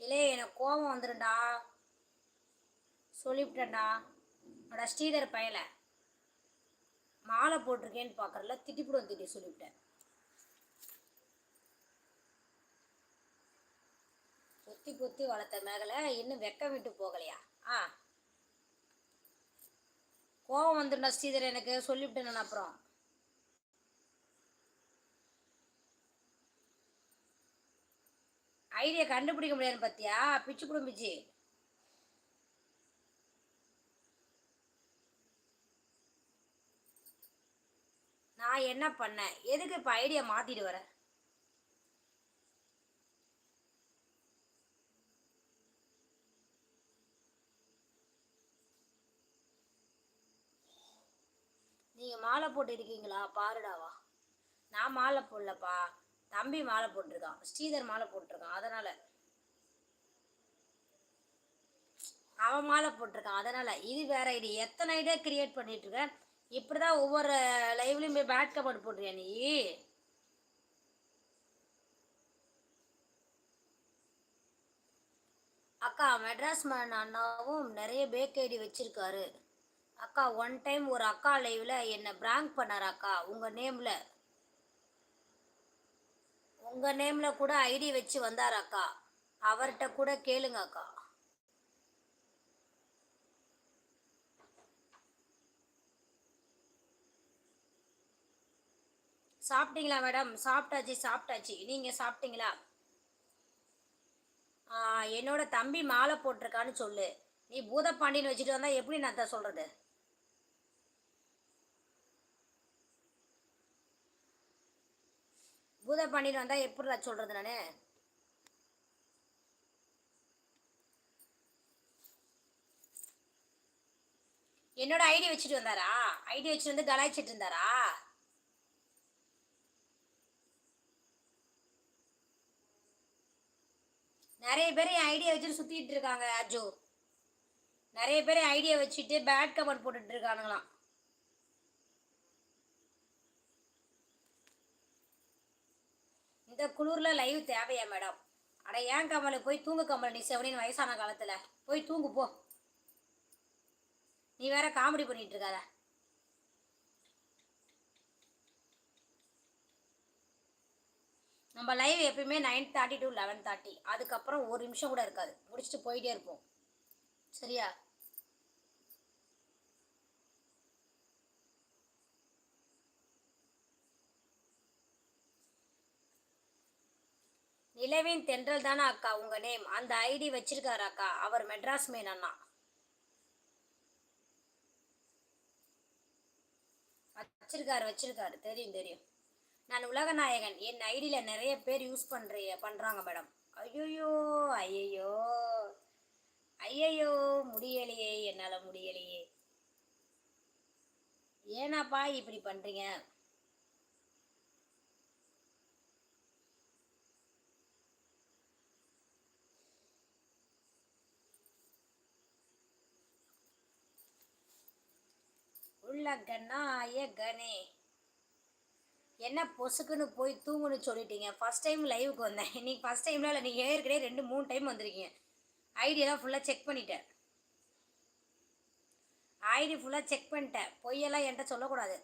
இலே எனக்கு கோபம் வந்துடும்டா சொல்லிவிட்டேன்டா. அடா ஸ்ரீதர் பையலை. மாலை போட்டிருக்கேன்னு பார்க்குறல திட்டிப்புடும் திட்டி சொல்லிவிட்டேன். பொத்தி பொத்தி வளர்த்த மேகலை இன்னும் வெக்கம் விட்டு போகலையா? ஆ. கோபம் வந்துடும்டா ஸ்ரீதர் எனக்கு சொல்லிவிட்டேன் அப்புறம். ஐடியா கண்டுபிடிக்க முடியாதுன்னு பார்த்தியா? பிச்சு குடும் பிச்சு நான் என்ன பண்ணேன்? எதுக்கு இப்போ ஐடியா மாற்றிட்டு வர? நீங்கள் மாலை போட்டு இருக்கீங்களா பாருடாவா. நான் மாலை போடலப்பா. தம்பி மாலை போட்டிருக்கான். ஸ்ரீதர் மாலை போட்டிருக்கான். அதனால் அவன் மாலை போட்டிருக்கான். அதனால் இது வேற ஐடி எத்தனை ஐடியா கிரியேட் பண்ணிட்டு இப்படிதான் இப்படி தான் ஒவ்வொரு லைவ்லயும் போய் பேட் கமெண்ட் போடுறியா நீ? அக்கா மெட்ராஸ் மேன் அண்ணாவும் நிறைய பேக் ஐடி வச்சிருக்காரு. அக்கா ஒன் டைம் ஒரு அக்கா லைவ்ல என்னை பிராங்க் பண்ணார் அக்கா உங்கள் நேமில் உங்கள் நேமில் கூட ஐடி வச்சு வந்தார் அக்கா. அவர்கிட்ட கூட கேளுங்க அக்கா. சாப்பிட்டீங்களா மேடம் சாப்பிட்டாச்சு சாப்பிட்டாச்சு. நீங்கள் சாப்பிட்டீங்களா? என்னோட தம்பி மாலை போட்டிருக்கான்னு சொல்லு. நீ பூதப்பாண்டின்னு வச்சுட்டு வந்தால் எப்படி நான் தான் சொல்கிறது பூதப்பாண்டின்னு வந்தால் எப்படி நான் சொல்கிறது நான்? என்னோட ஐடி வச்சுட்டு வந்தாரா? ஐடி வச்சுட்டு வந்து கலாய்ச்சிட்டு இருந்தாரா? நிறைய பேர் என் ஐடியா வச்சுட்டு சுற்றிட்டு இருக்காங்க அஜோ. நிறைய பேர் ஐடியா வச்சுட்டு பேட் கமெண்ட் போட்டுட்டு இருக்கானுங்களாம். இந்த குளிரில் லைவ் தேவையா மேடம் அட ஏன் கமலை? போய் தூங்கு கமல். நீ செவனின் வயசான காலத்தில். போய் தூங்கு போ. நீ வேற காமெடி பண்ணிட்டு இருக்காத. நம்ம லைவ் எப்பயுமே nine thirty to eleven thirty அதுக்கப்புறம் ஒரு நிமிஷம் கூட இருக்காது. முடிச்சுட்டு போயிட்டே இருப்போம். சரியா? நிலவின் தென்றல் தானே அக்கா உங்கள் நேம் அந்த ஐடி வச்சிருக்காரு அக்கா. அவர் மெட்ராஸ் மேன் அண்ணா. வச்சிருக்காரு வச்சிருக்காரு. தெரியும் தெரியும். நான் உலகநாயகன் என் ஐடியில் நிறைய பேர் யூஸ் பண்ணுற பண்ணுறாங்க மேடம். ஐயோ ஐயையோ. ஐயையோ முடியலையே என்னால் முடியலையே. ஏனாப்பா இப்படி பண்ணுறீங்க உள்ள கண்ணாய கணே என்ன பொசுக்குன்னு போய் தூங்குன்னு சொல்லிட்டீங்க. ஃபஸ்ட் டைம் லைவுக்கு வந்தேன். இன்னைக்கு ஃபஸ்ட் டைமில் இல்லை நீங்கள் ஏற்கனவே ரெண்டு மூணு டைம் வந்திருக்கீங்க. ஐடியெல்லாம் ஃபுல்லாக செக் பண்ணிட்டேன். ஐடி ஃபுல்லாக செக் பண்ணிட்டேன். பொய்யெல்லாம் என்கிட்ட சொல்லக்கூடாது.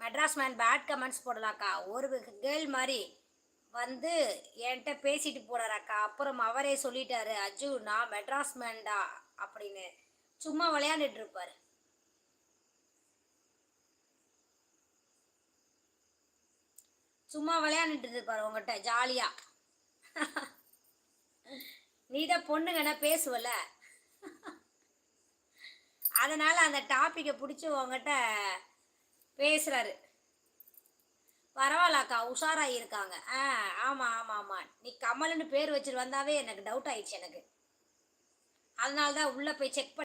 மெட்ராஸ் மேன் பேட் கமெண்ட்ஸ் போடலாக்கா ஒரு கேர்ள் மாதிரி வந்து என்கிட்ட பேசிட்டு போனாராக்கா அப்புறம் அவரே சொல்லிட்டாரு அஜு நான் மெட்ராஸ் மேன்டா அப்படின்னு. சும்மா விளையாண்டுட்டு இருப்பார். சும்மா விளையாண்டுட்டு இருப்பார் உங்கள்கிட்ட ஜாலியாக நீ தான் பொண்ணுங்கன்னா பேசுவல. அதனால் அந்த டாப்பிக்கை பிடிச்சி உங்ககிட்ட பேசுறாரு. பரவாயில்லக்கா உஷாராக இருக்காங்க ஆ ஆமாம் ஆமாம் ஆமாம் நீ கமல்னு பேர் வச்சுட்டு வந்தாவே எனக்கு டவுட் ஆயிடுச்சு எனக்கு. அதனால தான் உள்ளே போய் செக் பண்ணி